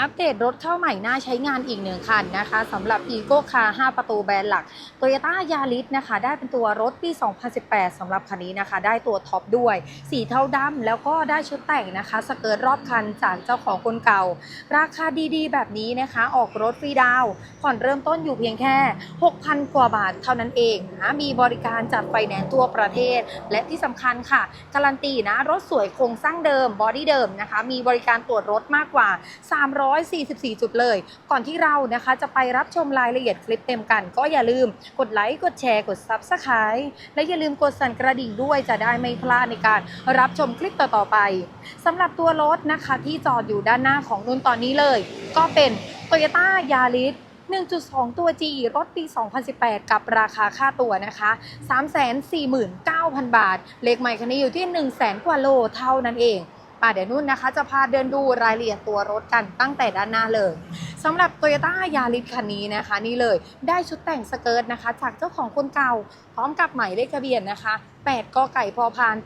อัปเดตรถเข้าใหม่น่าใช้งานอีกหนึ่งคันนะคะสำหรับ e c o Car 5 ประตูแบรนด์หลัก Toyota Yaris นะคะ ได้เป็นตัวรถปี 2018 สำหรับคันนี้นะคะ ได้ตัวท็อปด้วย สีเทาดำแล้วก็ได้ชุดแต่งนะคะ สเกิร์ตรอบคันจากเจ้าของคนเก่า ราคาดีๆ แบบนี้นะคะ ออกรถฟรีดาวผ่อนเริ่มต้นอยู่เพียงแค่ 6,000 กว่าบาทเท่านั้นเองนะมีบริการจัดไฟแนนซ์ทั่วประเทศ และที่สำคัญค่ะ การันตีนะรถสวยโครงสร้างเดิมบอดี้เดิมนะคะมีบริการตรวจรถมากกว่า344 จุดเลย ก่อนที่เรานะคะจะไปรับชมรายละเอียดคลิปเต็มกัน ก็อย่าลืมกดไลค์ กดแชร์ กด Subscribe และอย่าลืมกดสั่นกระดิ่งด้วยจะได้ไม่พลาดในการรับชมคลิปต่อๆไปสำหรับตัวรถนะคะที่จอดอยู่ด้านหน้าของนุ่นตอนนี้เลย ก็เป็น Toyota Yaris 1.2 ตัว G รถปี 2018 กับราคาค่าตัวนะคะ 349,000 บาท เลขใหม่คันนี้อยู่ที่ 100,000 กว่าโลเท่านั้นเอง ป่ะเดี๋ยวนุ่นนะคะ จะพาเดินดูรายละเอียดตัวรถกันตั้งแต่ด้านหน้าเลยสำหรับ Toyota Yaris คันนี้นะคะ นี่เลยได้ชุดแต่งสเกิร์ตนะคะ จากเจ้าของคนเก่า พร้อมกับหมายเลขทะเบียนนะคะ8กไก่พอพาน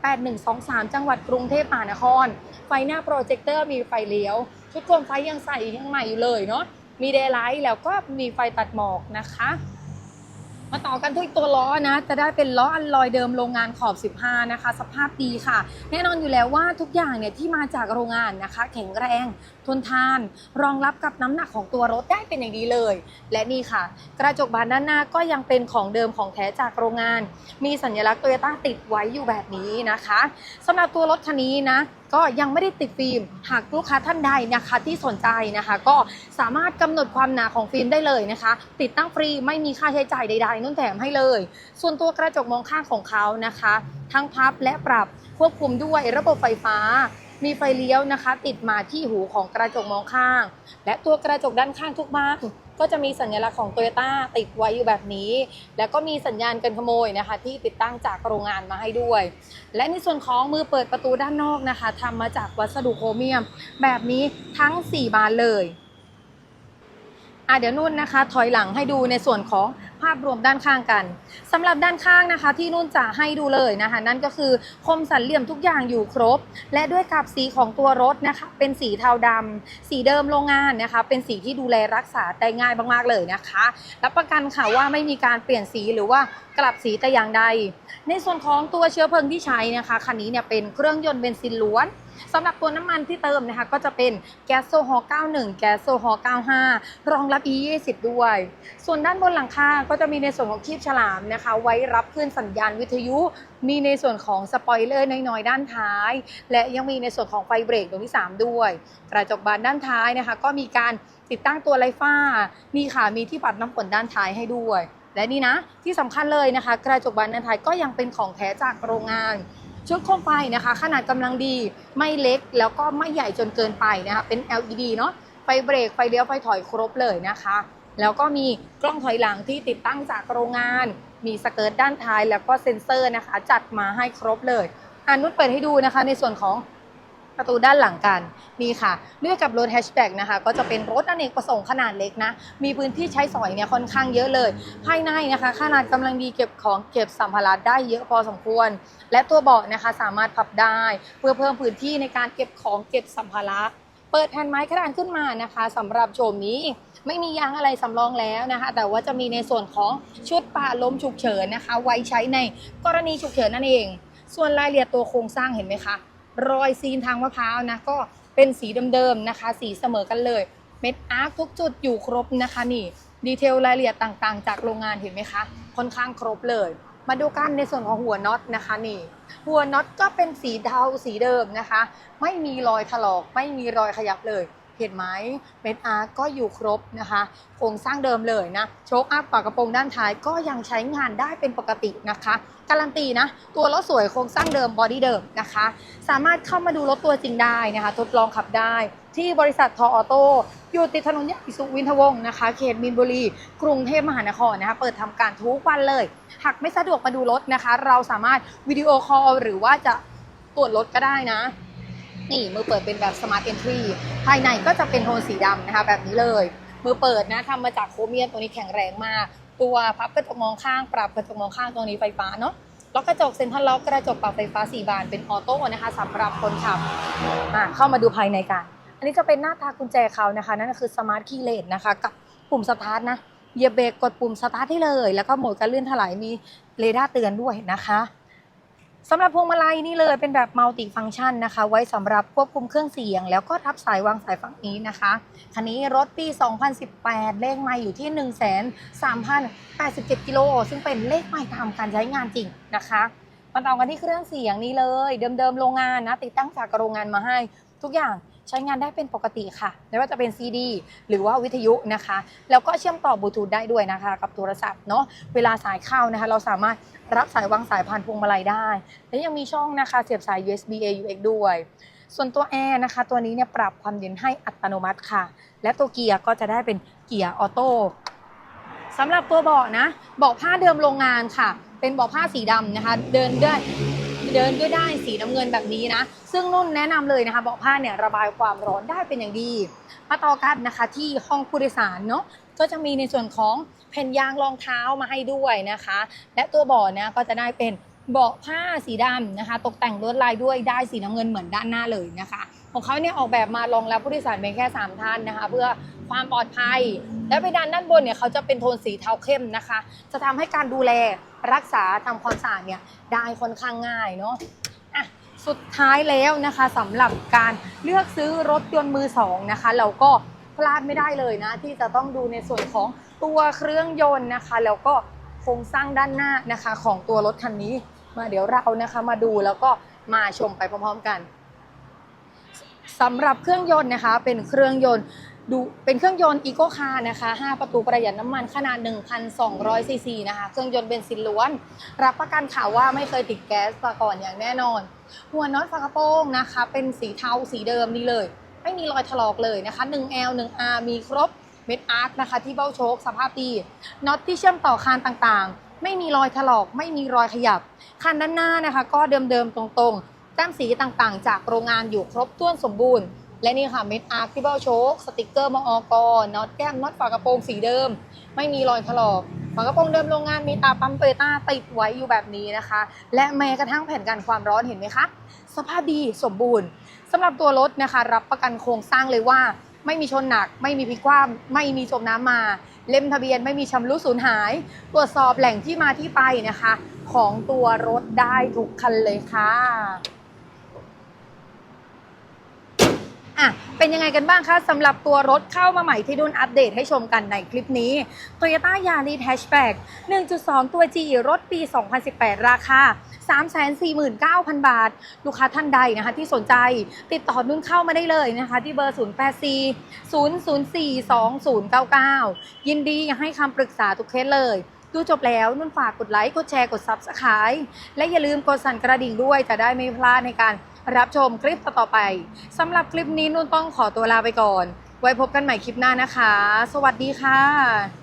8123 จังหวัดกรุงเทพมหานคร ไฟหน้าโปรเจคเตอร์มีไฟเลี้ยว ชุดโคมไฟยังใส่ยังใหม่อยู่เลยเนาะมีเดย์ไลท์แล้วก็มีไฟตัดหมอกนะคะ มาต่อกันที่ตัวล้อนะ จะได้เป็นล้ออัลลอยเดิมโรงงานขอบ 15 นะคะ สภาพดีค่ะ แน่นอนอยู่แล้วว่าทุกอย่างเนี่ยที่มาจากโรงงานนะคะ แข็งแรง ทนทาน รองรับกับน้ำหนักของตัวรถได้เป็นอย่างดีเลย และนี่ค่ะ กระจกบานด้านหน้าก็ยังเป็นของเดิมของแท้จากโรงงาน มีสัญลักษณ์โตโยต้าติดไว้อยู่แบบนี้นะคะสำหรับตัวรถคันนี้นะ ก็ยังไม่ได้ติดฟิล์ม หากลูกค้าท่านใดนะคะที่สนใจนะคะ ก็สามารถกำหนดความหนาของฟิล์มได้เลยนะคะ ติดตั้งฟรีไม่มีค่าใช้จ่ายใดๆนุ่นแถมให้เลย ส่วนตัวกระจกมองข้างของเขานะคะ ทั้งพับและปรับควบคุมด้วยระบบไฟฟ้ามีไฟเลี้ยวนะคะ ติดมาที่หูของกระจกมองข้าง และตัวกระจกด้านข้างทุกบาน ก็จะมีสัญลักษณ์ของโตโยต้าติดไว้อยู่แบบนี้ แล้วก็มีสัญญาณกันขโมยนะคะ ที่ติดตั้งจากโรงงานมาให้ด้วย และในส่วนของมือเปิดประตูด้านนอกนะคะทำมาจากวัสดุโครเมียม แบบนี้ทั้ง 4 บานเลย อะเดี๋ยวนุ่นนะคะ ถอยหลังให้ดูในส่วนของภาพรวมด้านข้างกันสำหรับด้านข้างนะคะ ที่นุ่นจะให้ดูเลยนะคะ นั่นก็คือคมสันเหลี่ยมทุกอย่างอยู่ครบ และด้วยกับสีของตัวรถนะคะ เป็นสีเทาดำสีเดิมโรงงานนะคะ เป็นสีที่ดูแลรักษาได้ง่ายมากๆเลยนะคะรับประกันค่ะว่าไม่มีการเปลี่ยนสีหรือว่ากลับสีแต่อย่างใด ในส่วนของตัวเชื้อเพลิงที่ใช้นะคะคันนี้เนี่ยเป็นเครื่องยนต์เบนซินล้วน สำหรับตัวน้ำมันที่เติมนะคะก็จะเป็นแก๊สโซฮอล์91 แก๊สโซฮอล์95 รองรับ E20 ด้วย ส่วนด้านบนหลังคาก็จะมีในส่วนของคีบฉลามนะคะ ไว้รับคลื่นสัญญาณวิทยุ มีในส่วนของสปอยเลอร์น้อยๆ ด้านท้าย และยังมีในส่วนของไฟเบรกดวงที่ 3 ด้วย กระจกบานด้านท้ายนะคะ ก็มีการติดตั้งตัวไลฟ้ามีขามีที่ปัดน้ำฝนด้านท้ายให้ด้วย และนี่นะที่สำคัญเลยนะคะ กระจกบานด้านท้ายก็ยังเป็นของแท้จากโรงงาน ชุดโคมไฟนะคะ ขนาดกำลังดีไม่เล็กแล้วก็ไม่ใหญ่จนเกินไปนะคะเป็น LED เนาะไฟเบรกไฟเลี้ยวไฟถอยครบเลยนะคะ แล้วก็มีกล้องถอยหลังที่ติดตั้งจากโรงงาน มีสเกิร์ตด้านท้ายแล้วก็เซ็นเซอร์นะคะ จัดมาให้ครบเลยอานุชเปิดให้ดูนะคะ ในส่วนของ ประตูด้านหลังกันนี่ค่ะด้วยกับรถแฮชแบ็กนะคะ ก็จะเป็นรถอเนกประสงค์ขนาดเล็กนะ มีพื้นที่ใช้สอยเนี่ยค่อนข้างเยอะเลย ภายในนะคะ ขนาดกำลังดีเก็บของเก็บสัมภาระได้เยอะพอสมควร และตัวเบาะนะคะสามารถพับได้ เพื่อเพิ่มพื้นที่ในการเก็บของเก็บสัมภาระเปิดแผ่นไม้กระดานขึ้นมานะคะสำหรับโฉมนี้ไม่มียางอะไรสำรองแล้วนะคะ แต่ว่าจะมีในส่วนของชุดป่าล้มฉุกเฉินนะคะ ไว้ใช้ในกรณีฉุกเฉินนั่นเอง ส่วนรายละเอียดตัวโครงสร้างเห็นไหมคะ รอยซีนทางมะพร้าวนะก็เป็นสีเดิมๆนะคะ สีเสมอกันเลย เม็ดอาร์คทุกจุดอยู่ครบนะคะนี่ดีเทลรายละเอียดต่างๆ จากโรงงานเห็นไหมคะ ค่อนข้างครบเลย มาดูกันในส่วนของหัวน็อตนะคะนี่ หัวน็อตก็เป็นสีเทาสีเดิมนะคะ ไม่มีรอยถลอก ไม่มีรอยขยับเลย เห็นไหมเม็ดอาร์ก็อยู่ครบนะคะโครงสร้างเดิมเลยนะโชคอัพปากกระโปรงด้านท้ายก็ยังใช้งานได้เป็นปกตินะคะ การันตีนะ ตัวรถสวยโครงสร้างเดิมบอดี้เดิมนะคะ สามารถเข้ามาดูรถตัวจริงได้นะคะ ทดลองขับได้ ที่บริษัททออโต้อยู่ติดถนนยอิสุวินทวงศ์นะคะ เขตมีนบุรี กรุงเทพมหานครนะคะ เปิดทำการทุกวันเลย หากไม่สะดวกมาดูรถนะคะ เราสามารถวิดีโอคอลหรือว่าจะตรวจรถก็ได้นะ นี่มือเปิดเป็นแบบ Smart Entry ภายในก็จะเป็นโทนสีดำนะคะแบบนี้เลย มือเปิดนะทำมาจากโครเมียมตัวนี้แข็งแรงมาก ตัวพับกระจกมองข้าง ปรับกระจกมองข้างตัวนี้ไฟฟ้าเนาะล็อกกระจกเซ็นทรัลล็อกกระจกปรับไฟฟ้า 4 บานเป็นออโต้นะคะสำหรับคนขับอะเข้ามาดูภายในกัน อันนี้จะเป็นหน้าตากุญแจเขานะคะ นั่นก็คือสมาร์ทคีย์เลสนะคะกับปุ่มสตาร์ทนะเหยียบเบรกกดปุ่มสตาร์ทได้เลย แล้วก็โหมดการเลื่อนถลายมีเรดาร์เตือนด้วยนะคะ สำหรับพวงมาลัยนี่เลยเป็นแบบมัลติฟังก์ชันนะคะ ไว้สำหรับควบคุมเครื่องเสียง แล้วก็รับสายวางสายฝั่งนี้นะคะคันนี้รถปี 2018 เลขไม่อยู่ที่ 1 3 0 8 7 กิโล ซึ่งเป็นเลขไม่ตามการใช้งานจริงนะคะมาต่อกันที่เครื่องเสียงนี้เลย เดิมๆโรงงานนะ ติดตั้งจากโรงงานมาให้ ทุกอย่างใช้งานได้เป็นปกติค่ะไม่ว่าจะเป็น CD หรือว่าวิทยุนะคะ แล้วก็เชื่อมต่อบลูทูธได้ด้วยนะคะ กับโทรศัพท์เนาะเวลาสายเข้านะคะ เราสามารถรับสายวางสายผ่านพวงมาลัยได้ และยังมีช่องนะคะ เสียบสาย USB AUX ด้วย ส่วนตัวแอร์นะคะ ตัวนี้เนี่ยปรับความเย็นให้อัตโนมัติค่ะ และตัวเกียร์ก็จะได้เป็นเกียร์ออโต้สำหรับตัวเบาะนะเบาะผ้าเดิมโรงงานค่ะ เป็นเบาะผ้าสีดำนะคะ เดินด้วย เดินด้วยได้สีน้ำเงินแบบนี้นะ ซึ่งนุ่นแนะนำเลยนะคะเบาะผ้าเนี่ยระบายความร้อนได้เป็นอย่างดี มาต่อกันนะคะที่ห้องผู้โดยสารเนาะก็จะมีในส่วนของแผ่นยางรองเท้ามาให้ด้วยนะคะ และตัวเบาะเนี่ยก็จะได้เป็นเบาะผ้าสีดำนะคะ ตกแต่งลวดลายด้วยได้สีน้ำเงินเหมือนด้านหน้าเลยนะคะ ของเขาเนี่ยออกแบบมารองรับผู้โดยสารเพียงแค่ 3 ท่านนะคะ เพื่อความปลอดภัย และเพดานด้านบนเนี่ยเขาจะเป็นโทนสีเทาเข้มนะคะ จะทำให้การดูแล รักษาทำความสะอาดเนี่ยได้ค่อนข้างง่ายเนาะอะสุดท้ายแล้วนะคะสำหรับการเลือกซื้อรถยนต์มือสองนะคะ เราก็พลาดไม่ได้เลยนะ ที่จะต้องดูในส่วนของตัวเครื่องยนต์นะคะ แล้วก็โครงสร้างด้านหน้านะคะของตัวรถคันนี้ มาเดี๋ยวเรานะคะมาดูแล้วก็มาชมไปพร้อมๆกันสำหรับเครื่องยนต์นะคะเป็นเครื่องยนต์ ดูเป็นเครื่องยนต์อีโคคาร์นะคะ 5 ประตูประหยัดน้ำมันขนาด 1,200ซีซีนะคะ เครื่องยนต์เบนซินล้วน รับประกันข่าวว่าไม่เคยติดแก๊สมาก่อนอย่างแน่นอน หัวน็อตฝากระโปรงนะคะ เป็นสีเทาสีเดิมนี่เลย ไม่มีรอยถลอกเลยนะคะ 1L 1R มีครบเม็ดอาร์คนะคะ ที่เบ้าโชคสภาพดีน็อตที่เชื่อมต่อคานต่างๆ ไม่มีรอยถลอก ไม่มีรอยขยับคันด้านหน้านะคะ ก็เดิมๆตรงๆแต้มสีต่างๆ จากโรงงานอยู่ครบถ้วนสมบูรณ์ และนี่ค่ะเม็ดอาร์คที่เบ้าโชคสติกเกอร์มาอกน็อตแก้มน็อตฝากระโปรงสีเดิม ไม่มีรอยถลอกฝากระโปรงเดิมโรงงานมีตาปั๊มเปต้าติดไว้อยู่แบบนี้นะคะ และแม้กระทั่งแผ่นกันความร้อนเห็นไหมคะ สภาพดีสมบูรณ์สำหรับตัวรถนะคะ รับประกันโครงสร้างเลยว่า ไม่มีชนหนัก ไม่มีพลิกคว่ำไม่มีจมน้ำมา เล่มทะเบียนไม่มีชำรุดสูญหาย ตรวจสอบแหล่งที่มาที่ไปนะคะ ของตัวรถได้ทุกคันเลยค่ะ อะเป็นยังไงกันบ้างคะสำหรับตัวรถเข้ามาใหม่ที่ดุนอัปเดตให้ชมกันในคลิปนี้ Toyota Yaris Hatchback 1.2 ตัว G รถปี 2018 ราคา 349,000 บาท ลูกค้าท่านใดนะคะที่สนใจติดต่อนุ่นเข้ามาได้เลยนะคะ ที่เบอร์ 084 004 2099 ยินดีให้คำปรึกษาทุกเคสเลยดูจบแล้วนุ่นฝากกดไลค์ กดแชร์ กด Subscribe และอย่าลืมกดสั่นกระดิ่งด้วยจะได้ไม่พลาดในการ รับชมคลิปต่อๆไปสำหรับคลิปนี้นุ่นต้องขอตัวลาไปก่อน ไว้พบกันใหม่คลิปหน้านะคะ สวัสดีค่ะ